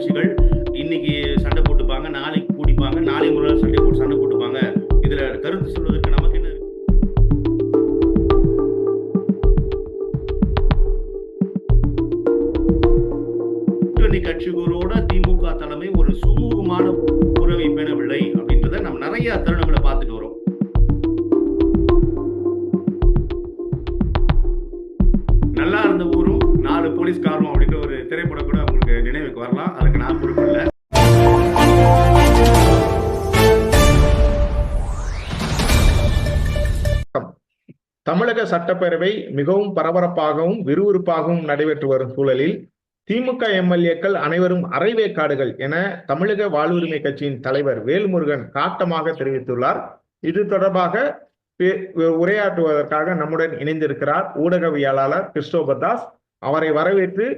கட்சிகள் இன்னைக்கு சண்டை போட்டுப்பாங்க நாளைக்கு கூடிப்பாங்க நாளை முறை சண்டை போட்டு சண்டை போட்டுப்பாங்க. இதுல கருத்து சொல்வதற்கு நமக்கு என்ன கூட்டணி கட்சிகளோட திமுக தலைமை ஒரு சுமூகமான உறவை பெறவில்லை அப்படின்றத நம்ம நிறைய தருணங்களை பார்த்துட்டு வரோம். நல்லா இருந்த ஊரும் நாலு போலீஸ்காரும் அப்படின்ற ஒரு திரைப்படம் கூட உங்களுக்கு நினைவுக்கு வரலாம். நான் பொறுப்பு தமிழக சட்டப்பேரவை மிகவும் பரபரப்பாகவும் விறுவிறுப்பாகவும் நடைபெற்று வரும் சூழலில் திமுக எம்எல்ஏக்கள் அனைவரும் அரைவேக்காடுகள் என தமிழக வாழ்வுரிமை கட்சியின் தலைவர் வேல்முருகன் காட்டமாக தெரிவித்துள்ளார். இது தொடர்பாக உரையாற்றுவதற்காக நம்முடன் இணைந்திருக்கிறார் ஊடகவியலாளர் கிறிஸ்டோபர் தாஸ். அவரை வரவேற்று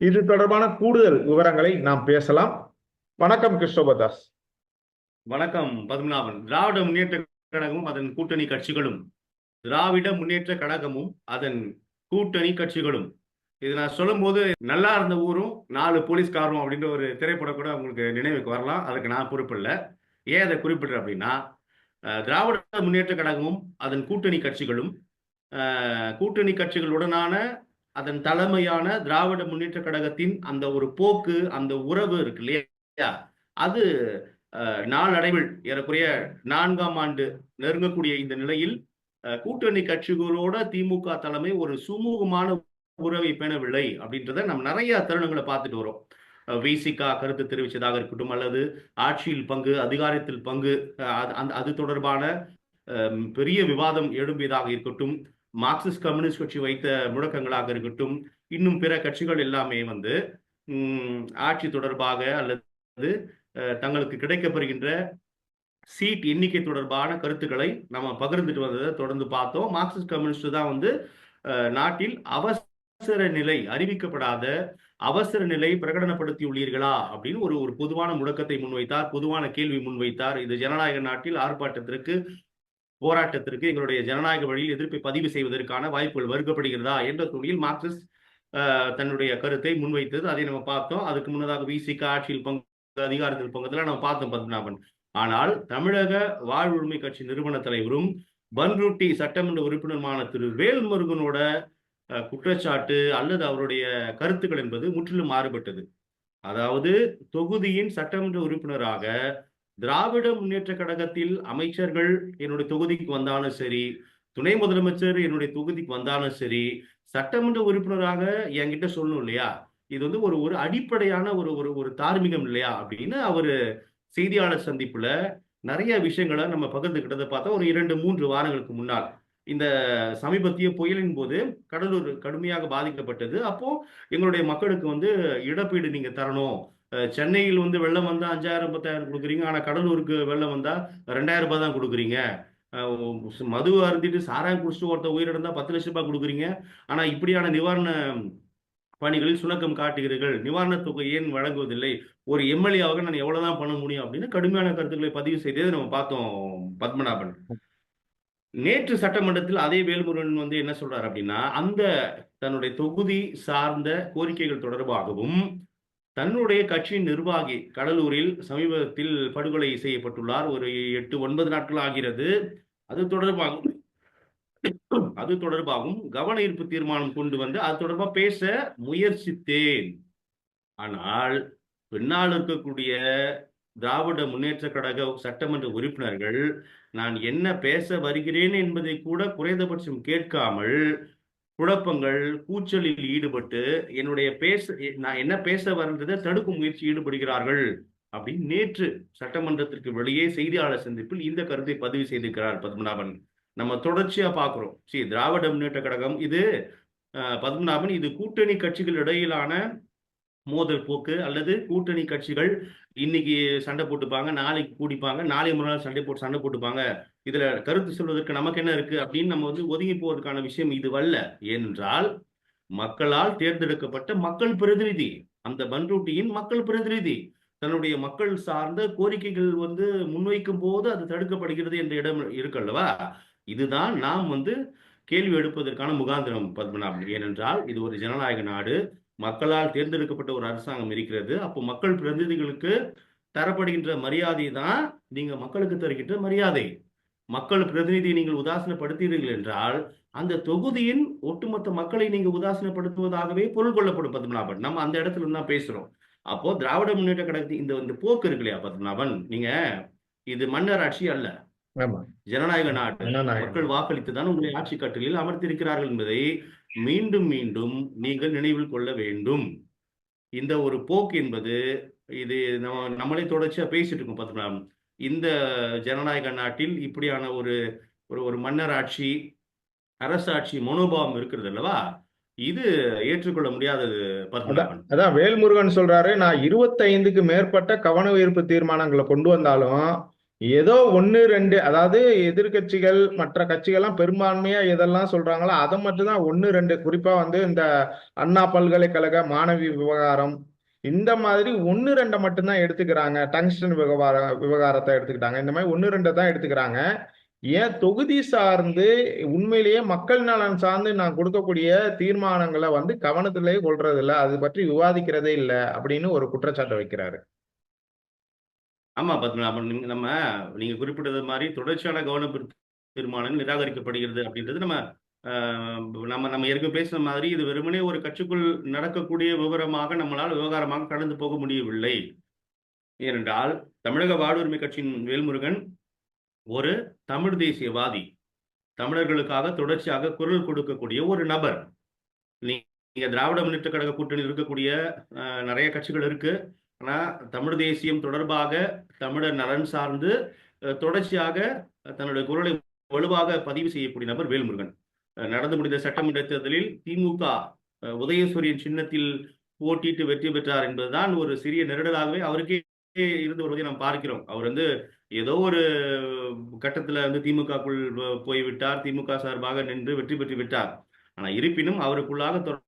இது தொடர்பான கூடுதல் விவரங்களை நாம் பேசலாம். வணக்கம் கிருஷ்ணோபதாஸ் வணக்கம் பத்மநாபன். திராவிட முன்னேற்ற கழகமும் அதன் கூட்டணி கட்சிகளும் திராவிட முன்னேற்ற கழகமும் அதன் கூட்டணி கட்சிகளும். இது நான் சொல்லும்போது நல்லா இருந்த ஊரும் நாலு போலீஸ்காரும் அப்படின்ற ஒரு திரைப்படம் கூட உங்களுக்கு நினைவுக்கு வரலாம். அதுக்கு நான் பொறுப்பு ஏன் அதை குறிப்பிடுறேன் அப்படின்னா திராவிட முன்னேற்ற கழகமும் அதன் கூட்டணி கட்சிகளும் கூட்டணி கட்சிகளுடனான அதன் தலைமையான திராவிட முன்னேற்ற கழகத்தின் அந்த ஒரு போக்கு அந்த உறவு இருக்கு இல்லையா? அது நாளடைவில் ஏறக்குறைய நான்காம் ஆண்டு நெருங்கக்கூடிய இந்த நிலையில் கூட்டணி கட்சிகளோட திமுக தலைமை ஒரு சுமூகமான உறவை பேணவில்லை அப்படின்றத நம்ம நிறைய தருணங்களை பார்த்துட்டு வரோம் விசிகா கருத்து தெரிவித்ததாக இருக்கட்டும் அல்லது ஆட்சியில் பங்கு அதிகாரத்தில் பங்கு அஹ், அது- அந்த அது தொடர்பான பெரிய விவாதம் எழும்பியதாக இருக்கட்டும் மார்க்சிஸ்ட் கம்யூனிஸ்ட் கட்சி வைத்த முழக்கங்களாக இருக்கட்டும் இன்னும் பிற கட்சிகள் எல்லாமே வந்து ஆட்சி தொடர்பாக அல்லது தங்களுக்கு கிடைக்கப்படுகின்ற சீட் எண்ணிக்கை தொடர்பான கருத்துக்களை நம்ம பகிர்ந்துட்டு வந்ததை தொடர்ந்து பார்த்தோம். மார்க்சிஸ்ட் கம்யூனிஸ்ட் தான் வந்து நாட்டில் அவசர நிலை அறிவிக்கப்படாத அவசர நிலை பிரகடனப்படுத்தியுள்ளீர்களா அப்படின்னு ஒரு ஒரு பொதுவான முழக்கத்தை முன்வைத்தார் பொதுவான கேள்வி முன்வைத்தார். இது ஜனநாயக நாட்டில் ஆர்ப்பாட்டத்திற்கு போராட்டத்திற்கு எங்களுடைய ஜனநாயக வழியில் எதிர்ப்பை பதிவு செய்வதற்கான வாய்ப்புகள் வருகப்படுகிறதா என்ற தொழில் மார்க்சிஸ்ட் தன்னுடைய கருத்தை முன்வைத்தது. அதை நம்ம பார்த்தோம். அதுக்கு முன்னதாக விசிக ஆட்சியில் பங்கு அதிகாரத்தில் பங்கத்தில் நம்ம பார்த்தோம் பத்மநாபன். ஆனால் தமிழக வாழ்வுரிமை கட்சி நிறுவன தலைவரும் பன்ருட்டி சட்டமன்ற உறுப்பினருமான திரு வேல்முருகனோட குற்றச்சாட்டு அல்லது அவருடைய கருத்துக்கள் என்பது முற்றிலும் மாறுபட்டது. அதாவது தொகுதியின் சட்டமன்ற உறுப்பினராக திராவிட முன்னேற்ற கழகத்தில் அமைச்சர்கள் என்னுடைய தொகுதிக்கு வந்தாலும் சரி துணை முதலமைச்சர் என்னுடைய தொகுதிக்கு வந்தாலும் சரி சட்டமன்ற உறுப்பினராக என்கிட்ட சொல்லணும் இல்லையா? இது வந்து ஒரு ஒரு அடிப்படையான ஒரு ஒரு ஒரு தார்மீகம் இல்லையா அப்படின்னு அவரு செய்தியாளர் சந்திப்புல நிறைய விஷயங்களை நம்ம பகிர்ந்துக்கிட்டதை பார்த்தா ஒரு இரண்டு மூன்று வாரங்களுக்கு முன்னால் இந்த சமீபத்திய புயலின் போது கடலூர் கடுமையாக பாதிக்கப்பட்டது. அப்போ எங்களுடைய மக்களுக்கு வந்து இழப்பீடு நீங்க தரணும் சென்னையில் வந்து வெள்ளம் வந்தால் அஞ்சாயிரம் பத்தாயிரம் கொடுக்குறீங்க. ஆனால் கடலூருக்கு வெள்ளம் வந்தால் ரெண்டாயிரம் ரூபாய் தான் கொடுக்குறீங்க. அஹ் மது அருந்திட்டு சாராயம் குடிச்சிட்டு ஒருத்த உயிரிழந்தால் பத்து லட்ச ரூபாய் கொடுக்குறீங்க. ஆனால் இப்படியான நிவாரண பணிகளில் சுணக்கம் காட்டுகிறீர்கள். நிவாரணத் தொகை ஏன் வழங்குவதில்லை? ஒரு எம்எல்ஏவாக நான் எவ்வளவுதான் பண்ண முடியும் அப்படின்னு கடுமையான கருத்துக்களை பதிவு செய்ததை நம்ம பார்த்தோம் பத்மநாபன். நேற்று சட்டமன்றத்தில் அதே வேல்முருகன் வந்து என்ன சொல்றாரு அப்படின்னா அந்த தன்னுடைய தொகுதி சார்ந்த கோரிக்கைகள் தொடர்பாகவும் தன்னுடைய கட்சியின் நிர்வாகி கடலூரில் சமீபத்தில் படுகொலை செய்யப்பட்டுள்ளார். ஒரு எட்டு ஒன்பது நாட்கள் ஆகிறது. அது தொடர்பாகவும் அது தொடர்பாகவும் கவன ஈர்ப்பு தீர்மானம் கொண்டு வந்து அது தொடர்பாக பேச முயற்சித்தேன். ஆனால் பின்னால் இருக்கக்கூடிய திராவிட முன்னேற்ற கழக சட்டமன்ற உறுப்பினர்கள் நான் என்ன பேச வருகிறேன் என்பதை கூட குறைந்தபட்சம் கேட்காமல் குழப்பங்கள் கூச்சலில் ஈடுபட்டு என்னுடைய பேச நான் என்ன பேச வந்ததை தடுக்கும் முயற்சி ஈடுபடுகிறார்கள் அப்படின்னு நேற்று சட்டமன்றத்திற்கு வெளியே செய்தியாளர் சந்திப்பில் இந்த கருத்தை பதிவு செய்திருக்கிறார் பத்மநாபன். நம்ம தொடர்ச்சியா பாக்குறோம் சரி திராவிட முன்னேற்ற கழகம் இது பத்மநாபன் இது கூட்டணி கட்சிகள் இடையிலான மோதல் போக்கு அல்லது கூட்டணி கட்சிகள் இன்னைக்கு சண்டை போட்டுப்பாங்க நாளைக்கு கூடிப்பாங்க நாளை மறுநாள் சண்டை போட்டு சண்டை போட்டுப்பாங்க. இதுல கருத்து சொல்வதற்கு நமக்கு என்ன இருக்கு அப்படின்னு நம்ம வந்து ஒதுங்கி போவதற்கான விஷயம் இது வல்ல ஏனென்றால் மக்களால் தேர்ந்தெடுக்கப்பட்ட மக்கள் பிரதிநிதி அந்த பன்ரூட்டியின் மக்கள் பிரதிநிதி தன்னுடைய மக்கள் சார்ந்த கோரிக்கைகள் வந்து முன்வைக்கும் போது அது தடுக்கப்படுகிறது என்ற இடம் இருக்கல்லவா இதுதான் நாம் வந்து கேள்வி எடுப்பதற்கான முகாந்திரம் பத்மநாபன். ஏனென்றால் இது ஒரு ஜனநாயக நாடு. மக்களால் தேர்ந்தெடுக்கப்பட்ட ஒரு அரசாங்கம் இருக்கிறது. அப்போ மக்கள் பிரதிநிதிகளுக்கு தரப்படுகின்ற மரியாதை தான் நீங்க மக்களுக்கு தருகின்ற மரியாதை. மக்கள் பிரதிநிதியை நீங்கள் உதாசீனப்படுத்தீர்கள் என்றால் அந்த தொகுதியின் ஒட்டுமொத்த மக்களை நீங்க உதாசீனப்படுத்துவதாகவே பொருள் கொள்ளப்படும் பத்மநாபன். நம்ம அந்த இடத்துல தான் பேசுறோம். அப்போ திராவிட முன்னேற்ற கழகத்தின் இந்த இந்த போக்கு இருக்கு இல்லையா பத்மநாபன்? நீங்க இது மன்னர் ஆட்சி அல்ல. ஜனநாயக நாடு. மக்கள் வாக்களித்து தான் உங்களை ஆட்சி கட்டிலில் அமர்த்திருக்கிறார்கள் என்பதை மீண்டும் மீண்டும் நீங்கள் நினைவில் கொள்ள வேண்டும். இந்த ஒரு போக்கு என்பது இது நம்ம நம்மளே தொடர்ச்சியா பேசிட்டு இருக்கோம் பத்மநாபன் இந்த ஜனநாயக நாட்டில் இப்படியான ஒரு ஒரு ஒரு மன்னர் ஆட்சி அரசாட்சி மனோபாவம் இருக்கிறது அல்லவா? இது ஏற்றுக்கொள்ள முடியாதது அதான் வேல்முருகன் சொல்றாரு நான் இருபத்தைந்துக்கு மேற்பட்ட கவன ஈர்ப்பு தீர்மானங்களை கொண்டு வந்தாலும் ஏதோ ஒன்று ரெண்டு அதாவது எதிர்க்கட்சிகள் மற்ற கட்சிகள்லாம் பெரும்பான்மையா எதெல்லாம் சொல்றாங்களோ அதை மட்டும் தான் ரெண்டு குறிப்பா வந்து இந்த அண்ணா பல்கலைக்கழக மாணவி விவகாரம் இந்த மாதிரி ஒன்று ரெண்டை மட்டும்தான் எடுத்துக்கிறாங்க. டங்ஸ்டன் விவகார விவகாரத்தை எடுத்துக்கிட்டாங்க. இந்த மாதிரி ஒன்று ரெண்டை தான் எடுத்துக்கிறாங்க. ஏன் தொகுதி சார்ந்து உண்மையிலேயே மக்கள் நலன் சார்ந்து நான் கொடுக்கக்கூடிய தீர்மானங்களை வந்து கவனத்திலே கொள்றது அது பற்றி விவாதிக்கிறதே இல்லை அப்படின்னு ஒரு குற்றச்சாட்டை வைக்கிறாரு. ஆமா பத்மநாபன் நீங்க- நம்ம நீங்க குறிப்பிட்டது மாதிரி தொடர்ச்சியான கவன தீர்மானங்கள் நிராகரிக்கப்படுகிறது அப்படின்றது நம்ம ஆஹ், நம்ம நம்ம ஏற்கனவே பேசின மாதிரி இது வெறுமனே ஒரு கட்சிக்குள் நடக்கக்கூடிய விவரமாக நம்மளால் விவகாரமாக கடந்து போக முடியவில்லை. ஏனென்றால் தமிழக வாழ்வுரிமை கட்சியின் வேல்முருகன் ஒரு தமிழ் தேசியவாதி. தமிழர்களுக்காக தொடர்ச்சியாக குரல் கொடுக்கக்கூடிய ஒரு நபர். நீங்க திராவிட முன்னேற்ற கழக கூட்டணியில் இருக்கக்கூடிய நிறைய கட்சிகள் இருக்கு. ஆனால் தமிழ் தேசியம் தொடர்பாக தமிழர் நலன் சார்ந்து தொடர்ச்சியாக தன்னுடைய குரலை வலுவாக பதிவு செய்யக்கூடிய நபர் வேல்முருகன். நடந்து முடிந்த சட்டமன்ற தேர்தலில் திமுக உதயசூரியன் சின்னத்தில் போட்டிட்டு வெற்றி பெற்றார் என்பதுதான் ஒரு சிறிய நெருடலாகவே அவருக்கே இருந்து வருவதை நாம் பார்க்கிறோம். அவர் வந்து ஏதோ ஒரு கட்டத்துல வந்து திமுகக்குள் போய்விட்டார். திமுக சார்பாக நின்று வெற்றி பெற்று விட்டார். ஆனா இருப்பினும் அவருக்குள்ளாக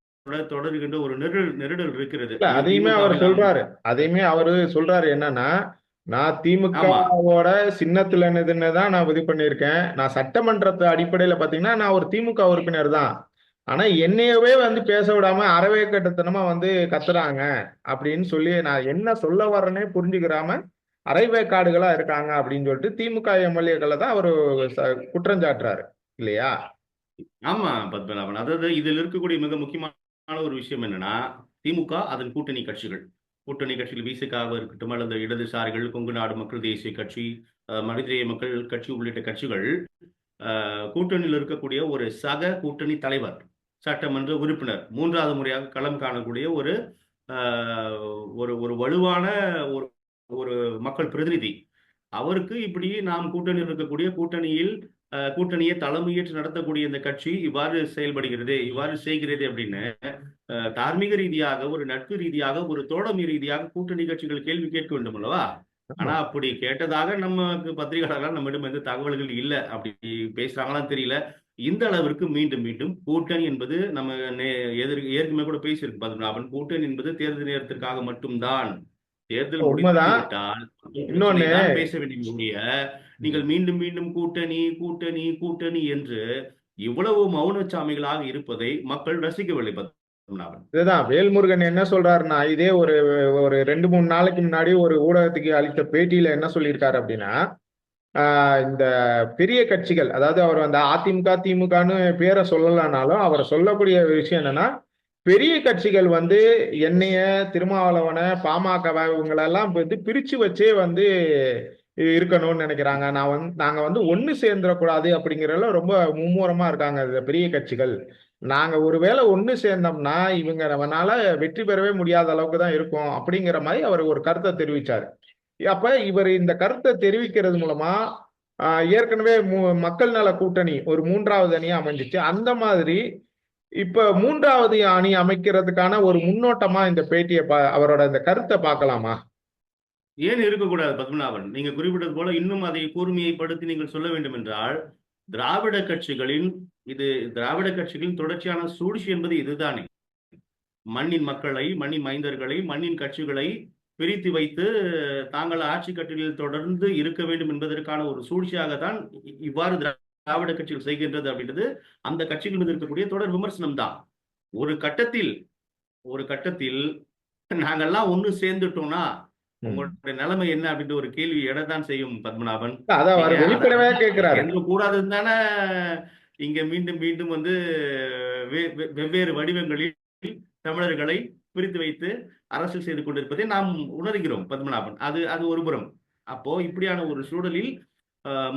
தொடர்கின்ற ஒரு நெருடல் நெருடல் இருக்கிறது. அதையுமே அவர் சொல்றாரு. அதையுமே அவரு சொல்றாரு என்னன்னா நான் திமுகவோட சின்னத்துல தான் நான் இது பண்ணியிருக்கேன். நான் சட்டமன்றத்து அடிப்படையில பாத்தீங்கன்னா நான் ஒரு திமுக உறுப்பினர் தான். ஆனா என்னையவே வந்து பேச விடாம அறவே கட்டத்தனமா வந்து கத்துறாங்க அப்படின்னு சொல்லி நான் என்ன சொல்ல வர்றேனே புரிஞ்சுக்கிறாம அரைவேக்காடுகளா இருக்காங்க அப்படின்னு சொல்லிட்டு திமுக எம்எல்ஏக்களை தான் அவரு குற்றம் சாட்டுறாரு. இல்லையா? ஆமா பத்மநாபன். அதாவது இதில் இருக்கக்கூடிய மிக முக்கியமான ஒரு விஷயம் என்னன்னா திமுக அதன் கூட்டணி கட்சிகள். கூட்டணி கட்சிகள் விசிகாக இருக்கட்டும் அல்லது இடதுசாரிகள் கொங்கு நாடு மக்கள் தேசிய கட்சி மனிதநேய மக்கள் கட்சி உள்ளிட்ட கட்சிகள் கூட்டணியில் இருக்கக்கூடிய ஒரு சக கூட்டணி தலைவர் சட்டமன்ற உறுப்பினர் மூன்றாவது முறையாக களம் காணக்கூடிய ஒரு ஒரு ஒரு வலுவான ஒரு ஒரு மக்கள் பிரதிநிதி. அவருக்கு இப்படி நாம் கூட்டணியில் இருக்கக்கூடிய கூட்டணியில் கூட்டணியை தலைமையேற்று நடத்தக்கூடிய இந்த கட்சி இவ்வாறு செயல்படுகிறது இவ்வாறு செய்கிறது அப்படின்னு தார்மீக ரீதியாக ஒரு நட்பு ரீதியாக ஒரு தோழமை ரீதியாக கூட்டணி கட்சிகள் கேள்வி கேட்க வேண்டும் அல்லவா? ஆனா அப்படி கேட்டதாக நமக்கு பத்திரிகையாளர்கள் நம்மிடம் எந்த தகவல்கள் இல்லை. அப்படி பேசுறாங்களான்னு தெரியல. இந்த அளவிற்கு மீண்டும் மீண்டும் கூட்டணி என்பது நம்ம எதிர் ஏற்கனவே கூட பேசியிருக்கு பத்மநாபன் கூட்டணி என்பது தேர்தல் நேரத்திற்காக மட்டும்தான். தேர்தல் முடிந்து உண்மைதான். விட்டால் இன்னொன்னு- தான் பேச வேண்டிய நீங்கள் மீண்டும் மீண்டும் கூட்டணி கூட்டணி கூட்டணி என்று இவ்வளவு மௌனச்சாமிகளாக இருப்பதை மக்கள் ரசிக்கவில்லை இதுதான் வேல்முருகன் என்ன சொல்றாருன்னா இதே ஒரு ஒரு ரெண்டு மூணு நாளைக்கு முன்னாடி ஒரு ஊடகத்துக்கு அளித்த பேட்டியில என்ன சொல்லியிருக்காரு அப்படின்னா இந்த பெரிய கட்சிகள் அதாவது அவர் வந்து அதிமுக திமுகன்னு பேரை சொல்லலைனாலும் அவர் சொல்லக்கூடிய விஷயம் என்னன்னா பெரிய கட்சிகள் வந்து என்னைய திருமாவளவனை பாமகவை இவங்களெல்லாம் வந்து பிரிச்சு வச்சே வந்து இருக்கணும்னு நினைக்கிறாங்க. நான் வந்து நாங்க வந்து ஒண்ணு சேர்ந்துடக்கூடாது அப்படிங்கிறதுல ரொம்ப மும்முரமா இருக்காங்க இந்த பெரிய கட்சிகள். நாங்க ஒருவேளை ஒண்ணு சேர்ந்தோம்னா இவங்க நம்மனால வெற்றி பெறவே முடியாத அளவுக்கு தான் இருக்கும் அப்படிங்கிற மாதிரி அவர் ஒரு கருத்தை தெரிவிச்சாரு. அப்ப இவர் இந்த கருத்தை தெரிவிக்கிறது மூலமா ஏற்கனவே மு- மக்கள் நல கூட்டணி ஒரு மூன்றாவது அணி அமைஞ்சிச்சு. அந்த மாதிரி இப்ப மூன்றாவது அணி அமைக்கிறதுக்கான ஒரு முன்னோட்டமா இந்த பேட்டியை பா- அவரோட இந்த கருத்தை பார்க்கலாமா? ஏன் இருக்கக்கூடாது பத்மநாபன்? நீங்க குறிப்பிட்டது போல இன்னும் அதை கூர்மையைப்படுத்தி நீங்கள் சொல்ல வேண்டும் என்றால் திராவிட கட்சிகளின் இது திராவிட கட்சிகளின் தொடர்ச்சியான சூழ்ச்சி என்பது இதுதானே. மண்ணின் மக்களை மண்ணின் மைந்தர்களை மண்ணின் கட்சிகளை பிரித்து வைத்து தாங்கள் ஆட்சி கட்டிலில் தொடர்ந்து இருக்க வேண்டும் என்பதற்கான ஒரு சூழ்ச்சியாகத்தான் இவ்வாறு திராவிட கட்சிகள் செய்கின்றது அப்படின்றது அந்த கட்சிகள் மீது இருக்கக்கூடிய தொடர் விமர்சனம் தான் ஒரு கட்டத்தில் ஒரு கட்டத்தில் நாங்கெல்லாம் ஒண்ணு சேர்ந்துட்டோம்னா உங்களுடைய நிலைமை என்ன அப்படின்ற ஒரு கேள்வி எடத்தான் செய்யும் பத்மநாபன். வெளிப்படையா கேட்கிறாரு என்று கூடாதுன்னு தானே இங்க மீண்டும் மீண்டும் வந்து வெவ்வேறு வடிவங்களில் தமிழர்களை பிரித்து வைத்து அரசியல் செய்து கொண்டிருப்பதை நாம் உணர்கிறோம் பத்மநாபன். அது அது ஒரு புறம். அப்போ இப்படியான ஒரு சூழலில்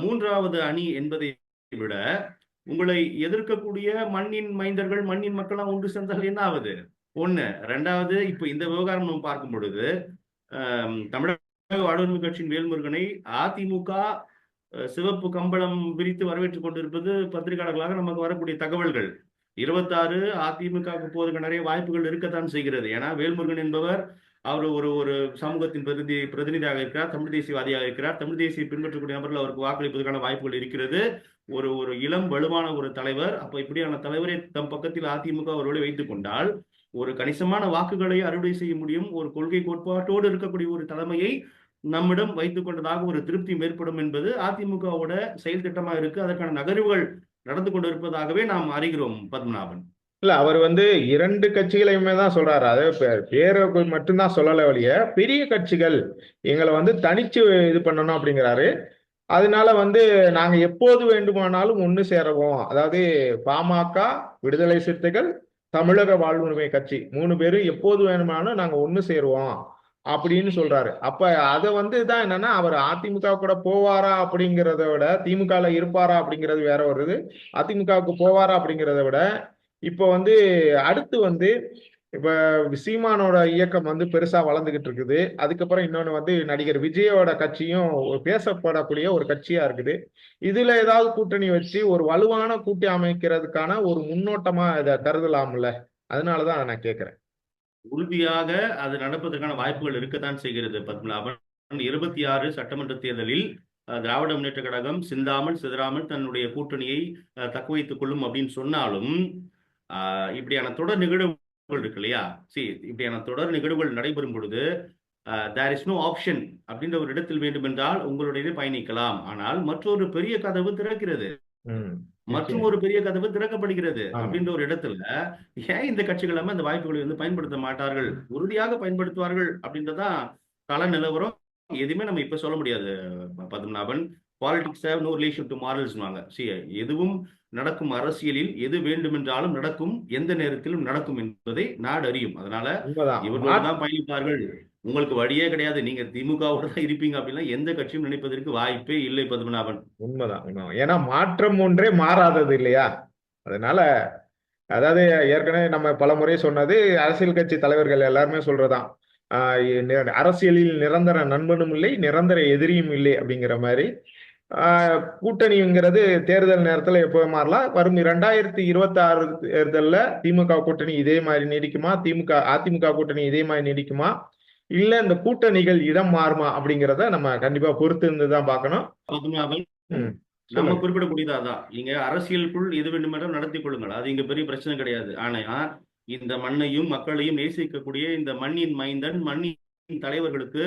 மூன்றாவது அணி என்பதை விட உங்களை எதிர்க்கக்கூடிய மண்ணின் மைந்தர்கள் மண்ணின் மக்கள்லாம் ஒன்று சேர்ந்தால் என்ன ஆகுது ஒண்ணு. ரெண்டாவது இப்ப இந்த விவகாரம் நம்ம பார்க்கும் பொழுது தமிழக வாழ்வுரிமை கட்சியின் வேல்முருகனை அதிமுக சிவப்பு கம்பளம் விரித்து வரவேற்றுக் கொண்டிருப்பது பத்திரிகையாளர்களாக நமக்கு வரக்கூடிய தகவல்கள். இருபத்தாறு அதிமுகவுக்கு போவதற்கு நிறைய வாய்ப்புகள் இருக்கத்தான் செய்கிறது. ஏன்னா வேல்முருகன் என்பவர் அவர் ஒரு ஒரு சமூகத்தின் பிரதிநிதி பிரதிநிதியாக இருக்கிறார் தமிழ் தேசியவாதியாக இருக்கிறார். தமிழ் தேசிய பின்பற்றக்கூடிய நபர்கள் அவருக்கு வாக்களிப்பதற்கான வாய்ப்புகள் இருக்கிறது. ஒரு ஒரு இளம் வலுவான ஒரு தலைவர். அப்ப இப்படியான தலைவரை தம் பக்கத்தில் அதிமுக ஒருவேளை வைத்துக் கொண்டால் ஒரு கணிசமான வாக்குகளை அறுவடை செய்ய முடியும். ஒரு கொள்கை கோட்பாட்டோடு இருக்கக்கூடிய ஒரு தலைமையை நம்மிடம் வைத்துக் கொண்டதாக ஒரு திருப்தி ஏற்படும் என்பது அதிமுகவோட செயல் திட்டமா இருக்கு. அதற்கான நகர்வுகள் நடந்து கொண்டிருப்பதாகவே நாம் அறிகிறோம் பத்மநாபன். இல்ல அவர் வந்து இரண்டு கட்சிகளையுமே தான் சொல்றாரு. அது பே- பேரை மட்டும்தான் சொல்லலை வழிய பெரிய கட்சிகள் எங்களை வந்து தனிச்சு இது பண்ணணும் அப்படிங்கிறாரு. அதனால வந்து நாங்க எப்போது வேண்டுமானாலும் ஒன்று சேரவோம். அதாவது பாமக விடுதலை சிறுத்தைகள் தமிழக வாழ்வுரிமை கட்சி. மூணு பேரும் எப்போது வேணுமானாலும் நாங்க ஒண்ணு சேருவோம் அப்படின்னு சொல்றாரு. அப்ப அதை வந்து தான் என்னன்னா அவர் அதிமுக கூட போவாரா அப்படிங்கிறத விட திமுகல இருப்பாரா அப்படிங்கிறது வேற வருது அதிமுகவுக்கு போவாரா அப்படிங்கிறத விட இப்போ வந்து அடுத்து வந்து இப்ப சீமானோட இயக்கம் வந்து பெருசா வளர்ந்துகிட்டு இருக்குது. அதுக்கப்புறம் இன்னொன்னு வந்து நடிகர் விஜயோட கட்சியும் ஒரு பேசப்படக்கூடிய ஒரு கட்சியா இருக்குது. இதுல ஏதாவது கூட்டணி வச்சு ஒரு வலுவான கூட்டி அமைக்கிறதுக்கான ஒரு முன்னோட்டமா இதை கருதலாம்ல? அதனாலதான் நான் கேட்கிறேன் உறுதியாக அது நடப்பதற்கான வாய்ப்புகள் இருக்கத்தான் செய்கிறது. பத்மநாபன் இருபத்தி ஆறு சட்டமன்ற தேர்தலில் திராவிட முன்னேற்ற கழகம் சிந்தாமல் சிதறாமல் தன்னுடைய கூட்டணியை தக்க வைத்துக் கொள்ளும் அப்படின்னு சொன்னாலும் இப்படியான தொடர் நிகழ்வுகள் இருக்கு இல்லையா? சி இப்படியான தொடர் நிகழ்வுகள் நடைபெறும் பொழுது தேர் இஸ் நோ ஆப்ஷன் அப்படின்ற ஒரு இடத்தில் வேண்டுமென்றால் உங்களுடைய பயணிக்கலாம். ஆனால் மற்றொரு பெரிய கதவு திறக்கிறது. மற்றும் ஒரு பெரிய கதவு திறக்கப்படுகிறது. அப்படின்ற ஒரு இடத்துல ஏன் இந்த கட்சிகள் எல்லாமே அந்த வாய்ப்புகளை வந்து பயன்படுத்த மாட்டார்கள்? உறுதியாக பயன்படுத்துவார்கள் அப்படின்றதான் கள நிலவரம். எதுவுமே நம்ம இப்ப சொல்ல முடியாது Padmanabhan. Politics have no relation to மாரல்ஸ்வாங்க சி எதுவும் நடக்கும் அரசியலில் எது வேண்டுமென்றாலும் நடக்கும் எந்த நேரத்திலும் நடக்கும் என்பதை நாடு அறியும். அதனால இவர்களோடு தான் பயணிப்பார்கள். உங்களுக்கு வழியே கிடையாது. நீங்க திமுகவோட தான் இருப்பீங்க அப்படின்னா எந்த கட்சியும் நினைப்பதற்கு வாய்ப்பே இல்லை பத்மநாபன். உண்மைதான் ஏன்னா மாற்றம் ஒன்றே மாறாதது இல்லையா? அதனால அதாவது ஏற்கனவே நம்ம பல முறை சொன்னது அரசியல் கட்சி தலைவர்கள் எல்லாருமே சொல்றதான். அரசியலில் நிரந்தர நண்பனும் இல்லை நிரந்தர எதிரியும் இல்லை அப்படிங்கிற மாதிரி கூட்டணிங்கிறது தேர்தல் நேரத்துல எப்போ மாறலாம்? வரும் இரண்டாயிரத்தி இருபத்தி ஆறு தேர்தல்ல திமுக கூட்டணி இதே மாதிரி நீடிக்குமா? திமுக அதிமுக கூட்டணி இதே மாதிரி நீடிக்குமா? இல்ல இந்த கூட்டணிகள் இடம் மாறுமா அப்படிங்கிறத நம்ம கண்டிப்பா பொறுத்து இருந்து தான் பார்க்கணும் பத்மநாபன் ம், நம்ம சொல்லுங்க. குறிப்பிடக்கூடியது அதான். நீங்க அரசியலுக்குள் எது வேண்டுமென்றாலும் நடத்தி கொள்ளுங்கள். அது இங்க பெரிய பிரச்சனை கிடையாது. ஆனா இந்த மண்ணையும் மக்களையும் நேசிக்கக்கூடிய இந்த மண்ணின் மைந்தன் மண்ணின் தலைவர்களுக்கு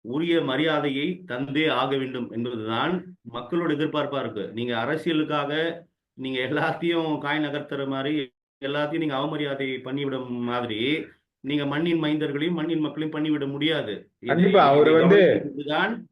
உரிய மரியாதையை தந்தே ஆக வேண்டும் என்பதுதான் மக்களோட எதிர்பார்ப்பா இருக்கு. நீங்க அரசியலுக்காக நீங்க எல்லாத்தையும் காய் நகர்த்துற மாதிரி எல்லாத்தையும் நீங்க அவமரியாதை பண்ணிவிட மாதிரி நீங்க மண்ணின் மைந்தர்களையும் மண்ணின் மக்களையும் பண்ணிவிட முடியாது. அவரு வந்து-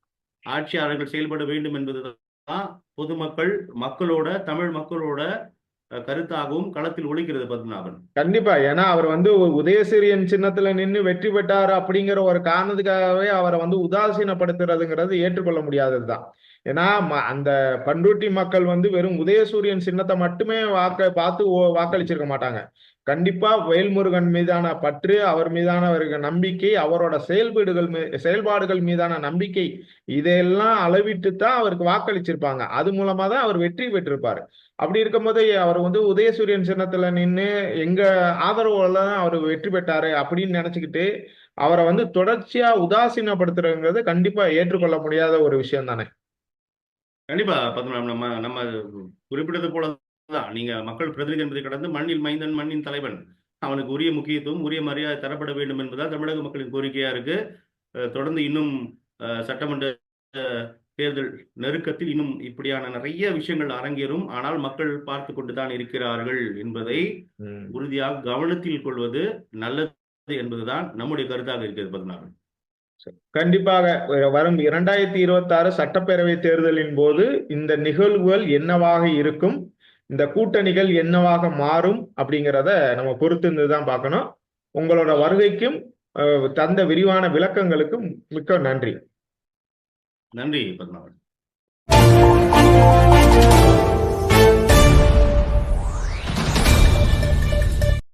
ஆட்சியாளர்கள் செயல்பட வேண்டும் என்பதுதான் பொதுமக்கள் மக்களோட தமிழ் மக்களோட கருத்தாகவும் களத்தில் ஒழிக்கிறது பத்மநாபன். கண்டிப்பா. ஏன்னா அவர் வந்து ஒரு உதயசூரியன் சின்னத்துல நின்று வெற்றி பெற்றார் அப்படிங்கிற ஒரு காரணத்துக்காகவே அவரை வந்து உதாசீனப்படுத்துறதுங்கிறது ஏற்றுக்கொள்ள முடியாததுதான். ஏன்னா ம- அந்த பண்ருட்டி மக்கள் வந்து வெறும் உதயசூரியன் சின்னத்தை மட்டுமே வாக்க பார்த்து ஓ- வாக்களிச்சிருக்க மாட்டாங்க. கண்டிப்பா வேல்முருகன் மீதான பற்று அவர் மீதான நம்பிக்கை அவரோட செயல்பாடுகள் மீ- செயல்பாடுகள் மீதான நம்பிக்கை இதையெல்லாம் அளவிட்டு தான் அவருக்கு வாக்களிச்சிருப்பாங்க. அது மூலமா தான் அவர் வெற்றி பெற்றிருப்பாரு. அப்படி இருக்கும்போது அவர் வந்து உதயசூரியன் சின்னத்துல நின்று எங்க ஆதரவுல தான் அவர் வெற்றி பெற்றாரு அப்படின்னு நினைச்சுக்கிட்டு அவரை வந்து தொடர்ச்சியா உதாசீனப்படுத்துறங்கிறது கண்டிப்பா ஏற்றுக்கொள்ள முடியாத ஒரு விஷயம் தானே. கண்டிப்பா பத்மநாபம் நம்ம நம்ம குறிப்பிட்டது போலதான். நீங்க மக்கள் பிரதிநிதி என்பதை கடந்து மண்ணில் மைந்தன் மண்ணின் தலைவன். அவனுக்கு உரிய முக்கியத்துவம் உரிய மரியாதை தரப்பட வேண்டும் என்பதால் தமிழக மக்களின் கோரிக்கையா இருக்கு. தொடர்ந்து இன்னும் சட்டமன்ற தேர்தல் நெருக்கத்தில் இன்னும் இப்படியான நிறைய விஷயங்கள் அரங்கேறும். ஆனால் மக்கள் பார்த்து கொண்டுதான் இருக்கிறார்கள் என்பதை. உறுதியாக கவனத்தில் கொள்வது நல்லது என்பதுதான் நம்முடைய கருத்தாக இருக்கிறது பத்மநாபன் கண்டிப்பாக வரும் இரண்டாயிரத்தி இருபத்தி ஆறு சட்டப்பேரவை தேர்தலின் போது இந்த நிகழ்வுகள் என்னவாக இருக்கும் இந்த கூட்டணிகள் என்னவாக மாறும் அப்படிங்கிறத நம்ம பொறுத்திருந்து தான் பார்க்கணும். உங்களோட வருகைக்கும் தந்த விரிவான விளக்கங்களுக்கும் மிக்க நன்றி. நன்றி பத்மாவதி